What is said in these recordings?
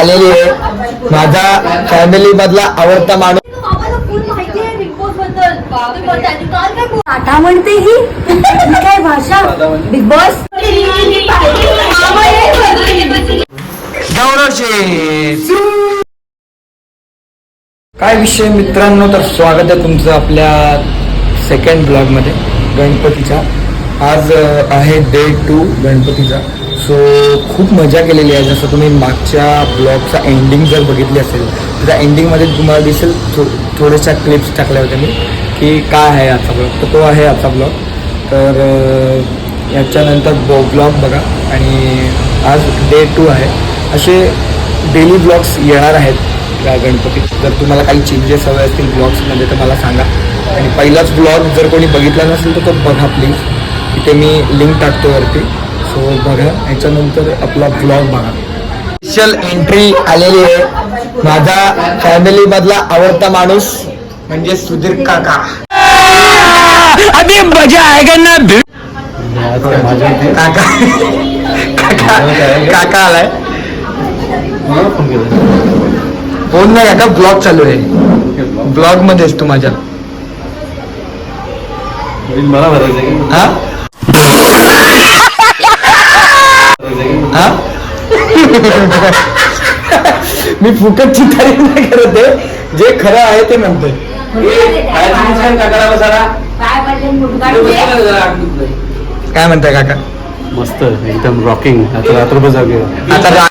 आलेली आहे माझा फॅमिली मधला आवडता माणूस टाटा म्हणते ही. ही काय भाषा? बिग बॉस काय विषय मित्रांनो तर स्वागत आहे तुमचं आपल्या सेकंड ब्लॉगमध्ये गणपतीचा आज आहे डे टू गणपतीचा. सो खूप मजा केलेली आहे. जसं तुम्ही मागच्या ब्लॉगचा एंडिंग जर बघितली असेल तर त्या एंडिंगमध्ये तुम्हाला दिसेल थो थोड्याशा क्लिप्स टाकल्या होत्या मी की काय आहे आजचा ब्लॉग तर तो आहे आजचा ब्लॉग तर याच्यानंतर याच्यानंतर ब्लॉग बघा. आणि आज डे टू आहे. असे डेली ब्लॉग्स येणार आहेत या गणपतीत. जर तुम्हाला काही चेंजेस हवे असतील ब्लॉग्समध्ये तर मला सांगा. आणि पहिलाच ब्लॉग जर कोणी बघितला नसेल तर तो बघा प्लीज तिथे मी लिंक टाकतो वरती. सो बघा याच्यानंतर आपला ब्लॉग बघा. स्पेशल एंट्री आलेली आहे. माझा फॅमिली मधला आवडता माणूस म्हणजे सुधीर काका. अभी मजा आएगा ना काका. काका काका आलाय. फोन नाही काका ब्लॉग चालू आहे. ब्लॉग मध्येच तू माझ्या. मला भरायचं हा? मी फुकटची तारीफ नाही करत आहे. जे खरं आहे ते म्हणतोय काय म्हणताय काका? मस्त एकदम रॉकिंग आता रात्रभर जागे. आता रा-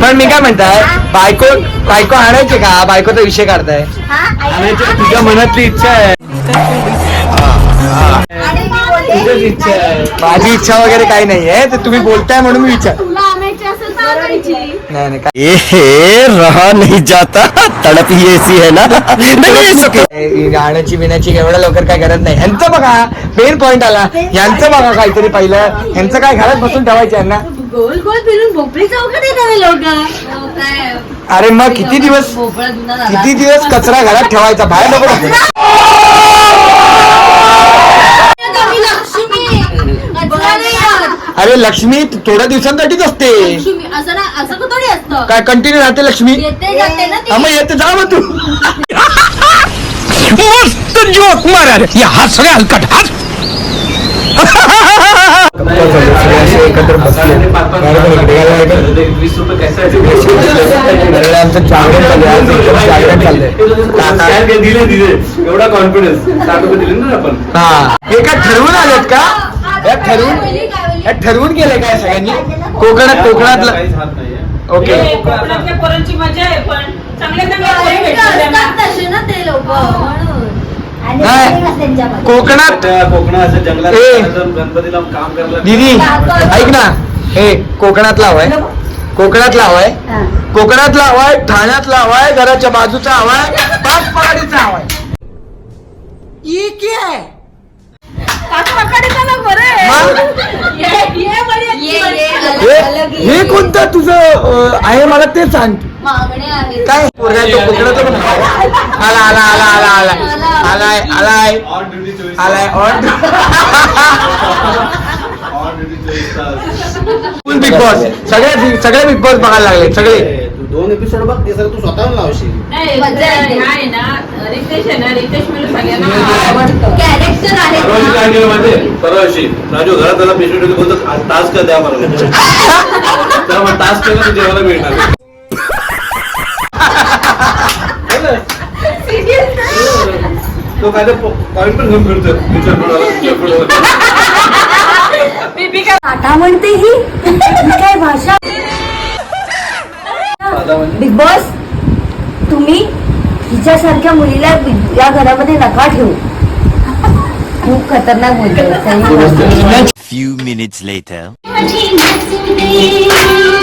पण मी काय म्हणताय? बायको बायको आणायचे का? बायकोचा विषय काढताय. तुझ्या मनातली इच्छा आहे. तुझीच इच्छा आहे. माझी इच्छा वगैरे काही नाहीये तर तुम्ही बोलताय म्हणून मी विचार आणायची आणायची. नाही नाही काय? ये रहा नहीं जाता. तड़प ही ऐसी है ना नहीं गाण्याची बिण्याची एवढ्या लवकर काय करत नाही. ह्यांचं बघा मेन पॉइंट आला. ह्यांचं बघा काहीतरी पहिलं. ह्यांचं काय घरात बसून ठेवायचं यांना? गोल गोल फिरून भोपळी चौकात येतात लोक अरे मग किती दिवस किती दिवस कचरा घरात ठेवायचा? बाहेर नको. अरे लक्ष्मी थोड्या दिवसांसाठीच असते. काय कंटिन्यू राहते लक्ष्मी? येते जाते ना ती. हा, मग येते जा मग तू. मस्त जोक मारा ये हंस रे हलकट. हंस एकत्र बसले. वीस रुपये कैसे आमचं जागरण चालू आहे. आज एकदम जागरण चाललंय. एवढा कॉन्फिडन्स दिले ना आपण. हा. हे काय ठरवून आलेत का? या ठरवून या ठरवून गेले काय सगळ्यांनी? कोकणात कोकणातलं ओके. कोकणातल्या पोरांची मजा आहे पण लोक म्हणून. नाही कोकणात कोकणात असं जंगलात ए. जाऊन गणपतीला काम करायला दीदी ऐक ना. हे कोकणातला हवाय. कोकणातला हवाय कोकणातला हवाय ठाण्यातला हवाय घराच्या बाजूचा हवाय पाच पगाडीचा हवाय हे हे कोणतं तुझं अं, आहे मला ते सांग काय? पोरगा तो कोकणाचा पण हवाय. आला आला आला आला आला. आलाय आलाय. ऑन ड्युटी चोवीस आलाय ऑन ऑन ड्युटी चोवीस तास. फुल बिग बॉस सगळे सगळे बिग बॉस बघायला लागले सगळे. तू दोन एपिसोड बघ ते सगळं तू स्वतःहून लावशील. नाही, मजा येते. आहे ना. रितेश आहे ना रितेश मला सगळ्यांना आवडतं. कॅरेक्टर आहे परवाशी काय केलं माहितीये? परवाशी राजू घरात त्याला पेशंट होते बोलतो टास्क द्या मला. मग टास्क केलं तर जेवायला मिळणार तो काय पॉईंट पण घेऊन फिरतो विचार टाटा म्हणते ही? ही काय भाषा बिग बॉस तुम्ही हिच्यासारख्या मुलीला बिग- या घरामध्ये नका ठेवू. खूप खतरनाक Few minutes later. त्याला सूप घ्यायला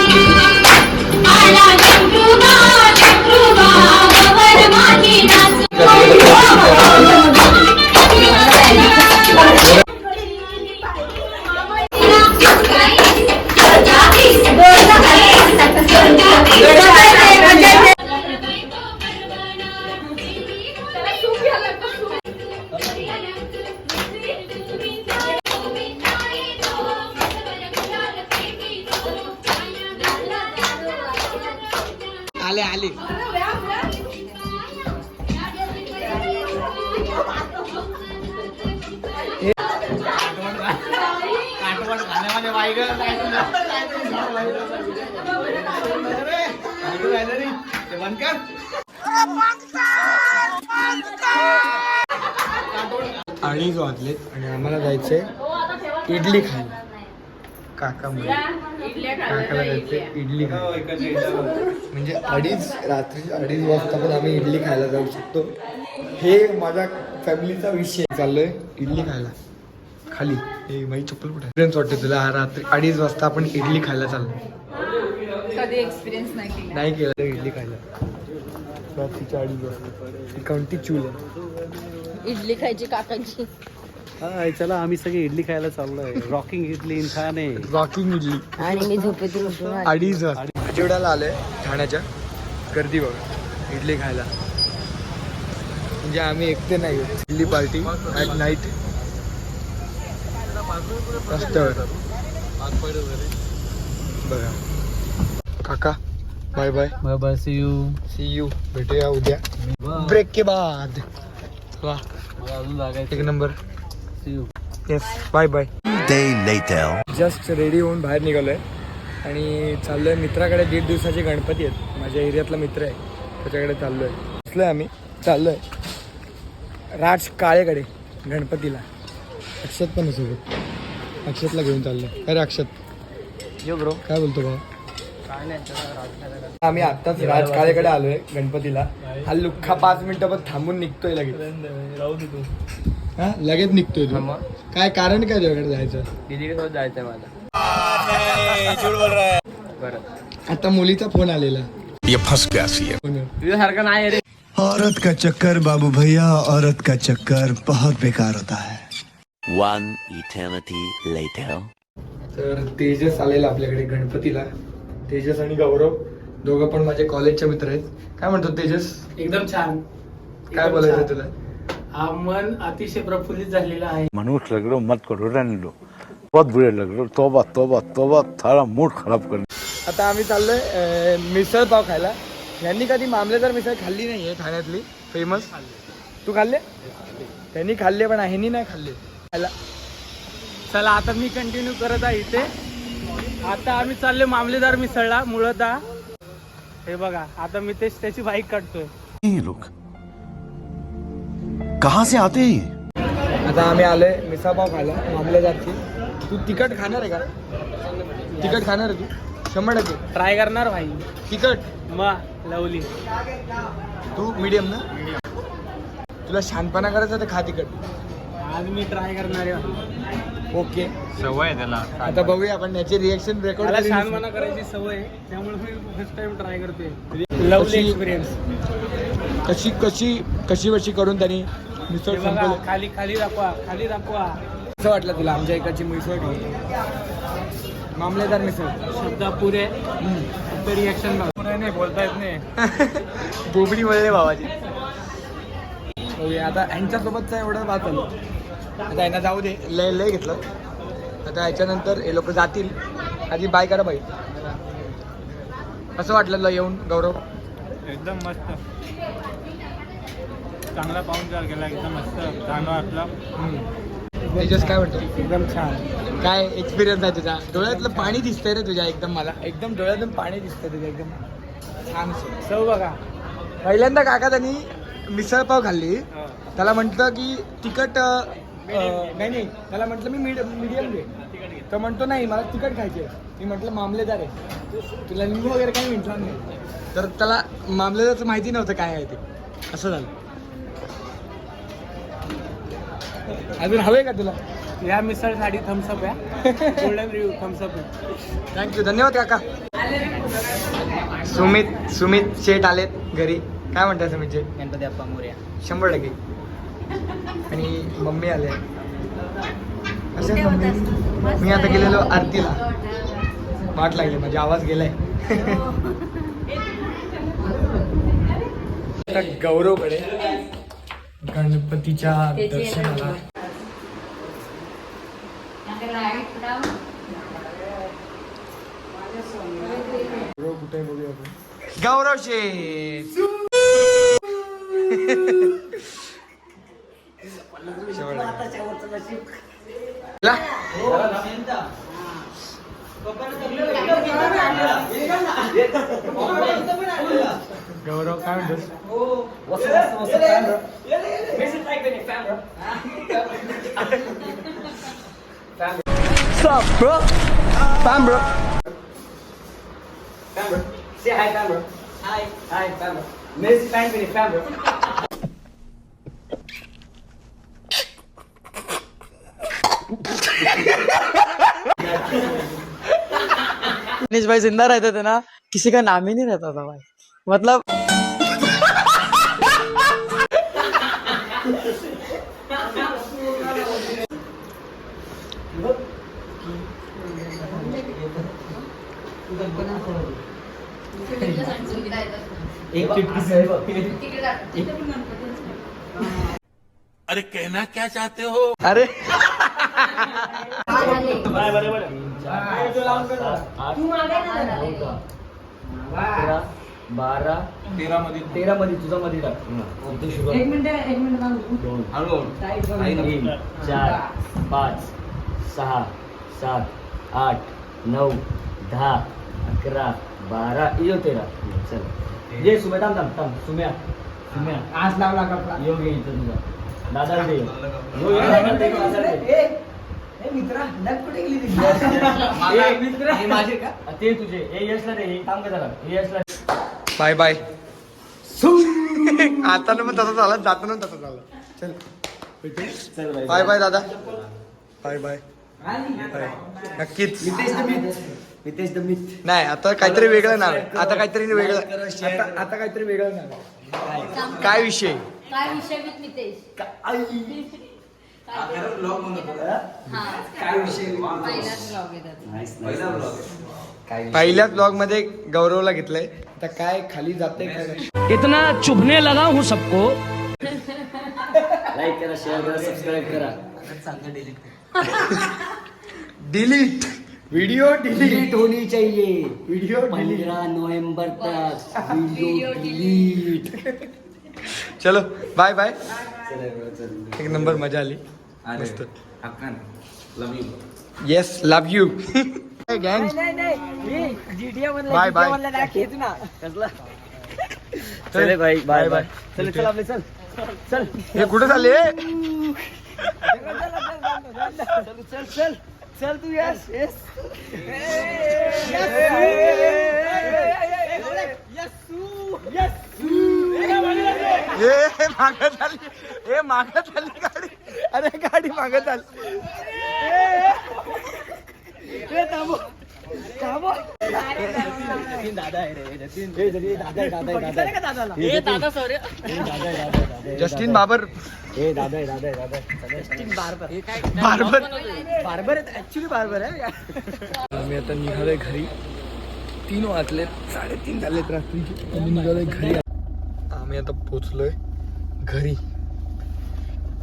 आले आले. अडीच वाजलेत आणि आम्हाला जायचंय इडली खायला. काका म्हणे इडल्या काकाला जायचंय इडली खायला म्हणजे अडीच रात्री अडीच वाजता पण आम्ही इडली खायला जाऊ शकतो. हे माझ्या फॅमिलीचा विषय चाललोय इडली खायला. खाली. हे माझी चप्पल कुठे एक्सपिरियन्स वाटते तुला. हा रात्री अडीच वाजता आपण इडली खायला चाललो. कधी एक्सपिरियन्स नाही केला. नाही केलं तर इडली खायला. रात्रीच्या अडीच वाजता. ही कोणती चूल आहे? इडली खायची काकांची. हा चला आम्ही सगळे इडली खायला चाललोय. रॉकिंग इडली इन खाणे. रॉकिंग इडली. आणि मी झोपेतून उठून आले. अडीच आठवड्याला आलोय ठाण्याच्या. गर्दी बघा इडली खायला. म्हणजे आम्ही एकटे नाही आहोत. इडली पार्टी ॲट नाईट रस्त्यावर. बघा. काका bye bye bye see you see you भेटूया उद्या. ब्रेक के बाद. वा. अजून जागा एक number see you yes bye bye Day later. Just ready होऊन बाहेर निघालोय. आणि चाललोय. मित्राकडे दीड दिवसाचे गणपती आहेत. माझ्या एरियातला मित्र आहे. त्याच्याकडे चाललोय. बसलोय आम्ही. चाललोय. राज काळेकडे गणपतीला. अक्षत पण सोबत. अक्षतला घेऊन चाललोय. अरे अक्षत? यो ब्रो काय बोलतो भाऊ? आम्ही आत्ताच राज काळेकडे आलोय गणपतीला. हा लुख्खा पाच मिनिटं पण थांबून निघतोय लगेच. राहू दे तू. हा? लगेच निघतोय तू. काय कारण काय तुझ्याकडे जायचं? दीदी सोबत जायचंय मला आता मुलीचा फोन आलेला. ये फंस गया सी फोनवर. तुझ्यासारखं नाही रे. औरत का चक्कर बाबू भैया? औरत का चक्कर बहुत बेकार होता है। One eternity later. तर तेजस आलेला आपल्याकडे गणपतीला. तेजस आणि गौरव दोघं पण माझे कॉलेजचे मित्र आहेत. काय म्हणतो तेजस? एकदम छान. काय बोलायचं. तुला? हा मन अतिशय प्रफुल्लित झालेला आहे. मनुष्य लग रहे हो मत करो रहने दो बहुत बुरे लग रहे हो तोबा तोबा तोबा थारा मूड खराब कर आता आम्ही चाललोय अं, मिसळ पाव खायला. यांनी कधी मामलेदार मिसळ खाल्ली नाहीये ठाण्यातली फेमस तू खाल्ले? त्यांनी खाल्ले पण ह्यांनी नाही खाल्ले. खायला. चला आता मी कंटिन्यू करत आहे इथे. आता आम्ही चालले मामलेदार मिसळला मुळता. हे बघा आता मी तेच त्याची बाईक काढतोय. ये लोग कहाँ से आते हैं ये? आता आम्ही आलोय मिसळ पाव खायला मामलेदारची तू तिखट खाणार आहे का? तिखट खाणार आहे तू? शंभर टक्के. ट्राय करणार भाई. तिखट? मा लवली. तू मीडियम ना? तुला शांतपणा करायचा तर खा तिखट. आज मी ट्राय करणार आहे. ओके. सवय त्याला. आता बघूया आपण याचे रिएक्शन मला रेकॉर्ड करायची सवय आहे त्यामुळे मी फर्स्ट टाइम ट्राय करतोय. लवली कशी- एक्सपिरियन्स कशी कशी कशी कशी करून त्यांनी मिसळ बघा संपवलं खाली खाली दाखवा खाली दाखवा. कसं वाटलं तुला आमच्या इकडची मिसळ मामलेदार मिसळ. शब्द पुरे. फक्त रिएक्शन नाही बोलता येत नाही. बोबडी वळले बाबाची ओके आता ह्यांच्यासोबतचा एवढं वाचलं आता यांना जाऊ दे लय लय घेतलं. आता ह्याच्यानंतर हे लोक जातील. आधी बाय करा बाई. कसं वाटलं तुला येऊन गौरव? एकदम मस्त. चांगला पाहुणचार केला एकदम मस्त वाटलं. तेजस काय म्हणतो? एकदम छान. काय एक्सपिरियन्स आहे तुझा? डोळ्यातलं पाणी दिसतंय रे तुझ्या एकदम मला. एकदम डोळ्यातून पाणी दिसतंय तुझ्या एकदम. छान चव बघा पहिल्यांदा काका त्यांनी मिसळ पाव खाल्ली. त्याला म्हटलं की तिखट नाही नाही. त्याला म्हटलं मी मीड मीडियम घे. तर म्हणतो नाही मला तिखट खायचे मी म्हटलं मामलेदार आहे. तुला लिंबू वगैरे काही म्हटलं नाही तर त्याला मामलेदारचं माहिती नव्हतं काय आहे ते. असं झालं. अजून हवे का तुला? या मिसळसाठी थम्सअप आहे गोल्डन रिव्ह्यू थम्सअप आहे थँक्यू धन्यवाद काका. सुमित सुमित शेठ आलेत घरी. काय म्हणतात सुमित शेठ? गणपती अप्पा मोर्या. शंभर टक्के. आणि मम्मी आले. असेच मम्मी. मी आता गेलेलो आरतीला. वाट लागली माझा आवाज गेलाय. आता गौरवकडे गणपतीच्या दर्शनाला. गौरव कुठे बघूया आपण. गौरव शेठ ला. गौरव काय म्हणतोस मनीष भाई जिंदा रहते थे ना किसी का नाम ही नहीं रहता था भाई। मतलब अरे बारा तेरा मध्ये तेरा मध्ये तुझा मध्ये टाक. एक मिनिट चार पाच सहा सात आठ नऊ दहा अकरा बारा. यो तेरा. चल. ये सुम्या थांब थांब थांब सुम्या सुम्या आज लावला कपडा यो घे इथं तुझा दादा दे. मित्रा नग कुठे गेली ए, मित्र. आ, ते तुझे हे यशला दे हे थांब का जरा हे यशला. बाय बाय आता ना मग तसं झालं जाताना तसं झालं चल बाय बाय दादा बाय बाय बाय. नक्कीच नितेश द मित नाही आता काहीतरी वेगळं नाव आहे. आता काहीतरी वेगळं आता आता काहीतरी वेगळं नाव आहे. काय? विषय? काय विषय विथ नितेश पहिल्याच ब्लॉगमध्ये गौरवला घेतलंय. आता काय खाली जाते काय. इतना चुभने लगा हूँ सबको। लाईक करा शेअर करा सबस्क्राईब करा. डिलीट व्हिडिओ डिलीट होनी चाहिए। डिलीट पंद्रह नवंबर तक वीडियो डिलीट चलो बाय बाय एक नंबर मज़ा आली मस्त। Love you yes love you गँग बाय बाय चले भाई बाय बाय चल चल आपले चल। चल। हे कुठे झाले चल चल चल। तू यस. यस. ए मागत आली ए मागत आली गाडी. अरे गाडी मागत आली जस्टिन बाबर. ए दादा आहे, दादा आहे, दादा. बार्बर बार्बर ऍक्च्युली बार्बर आहे. आम्ही आता निघालोय घरी. तीन वाजलेत साडेतीन झालेत रात्रीचे आम्ही निघालोय घरी. आम्ही आता पोचलोय घरी.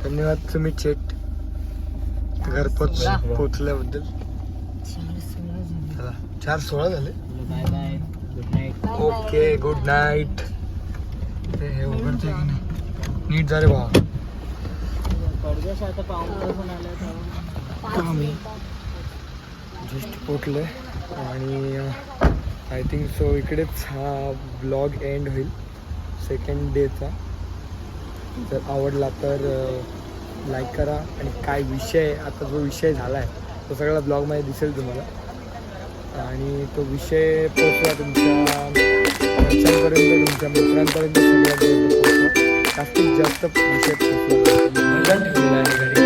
धन्यवाद तुम्ही चेट. घर पोच पोचल्याबद्दल. चला चार सोळा झाले. Bye bye good night okay good night ते हे उघडते की नाही? नीट जा रे भावा आम्ही जस्ट पोचलोय आणि आय थिंक सो इकडेच हा ब्लॉग एंड होईल सेकंड डेचा जर आवडला तर लाईक करा आणि काय विषय आता जो विषय झाला आहे तो सगळा ब्लॉगमध्ये दिसेल तुम्हाला. आणि तो विषय पोचवा तुमच्या घरच्यांपर्यंत तुमच्या मित्रांपर्यंत सगळ्यांपर्यंत पोचवा जास्तीत जास्त विषय पोचवा ठेवलेला आहे घरी